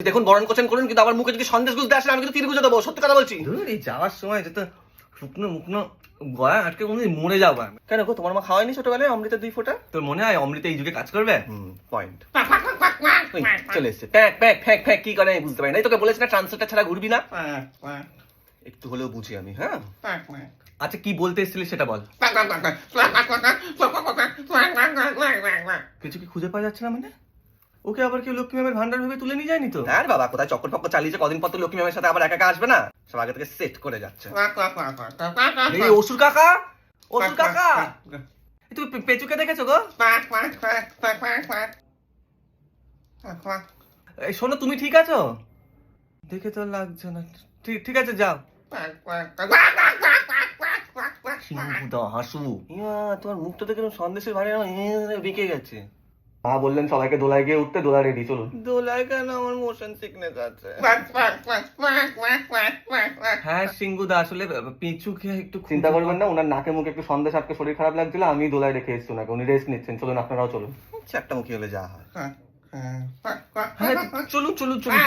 দেখুন বরণ কোচেন করুন কিন্তু আমার মুখে যদি সন্দেশ গুজতে আসে আমি কিন্তু তীর গুজে দেবো সত্যি কথা বলছি এই যাওয়ার সময় যত শুকনো মুকনো গয়া আটকে কোনো মরে যাব আমি কেন গো তোমার মা খাওয়ায়নি ছোটবেলায় অমৃত দুই ফোঁটা তোর মনে হয় অমৃত এই যুগে কাজ করবে পয়েন্ট চলে এসছে প্যাক প্যাক প্যাক প্যাক কি করে আমি বুঝতে পারি না তোকে বলেছি না ট্রান্সলেটার ছাড়া ঘুরবি না একটু হলেও বুঝি আমি হ্যাঁ আচ্ছা কি বলতে এসেছিলি সেটা বল কিছু কি খুঁজে পাওয়া যাচ্ছে না মানে ওকে আবার কেউ লক্ষ্মী ম্যামের ভান্ডার ভেবে তুলে নিয়ে যায়নি তো আর বাবা কোথায় চক্কর ফক্কর চালিয়েছে কদিন পর তো লক্ষ্মী ম্যামের সাথে আবার একা একা আসবে না সব আগে থেকে সেট করে যাচ্ছে এই অসুর কাকা অসুর কাকা তুমি পেচুকে দেখেছ গো এই শোনো তুমি ঠিক আছো দেখে তো লাগছে না ঠিক ঠিক আছে যাও হাসু তোমার মুখটা দেখে সন্দেশের এ বেঁকে গেছে মা বললেন সবাইকে দোলায় গিয়ে উঠতে দোলা রেডি চলুন। দোলায় কেন? আমার মোশন সিকনেস আছে। হ্যাঁ সিংহুদা আসলে পিচুকে একটু চিন্তা করবেন না ওনার নাকে মুখে একটু সন্দেশ আটকে শরীর খারাপ লাগছিল আমি দোলায় রেখে এসেছি ওনাকে উনি রেস্ট নিচ্ছেন চলুন আপনারাও চলুন। চারটা মুখে হলে যা হয়। হ্যাঁ চলুন চলুন চলুন।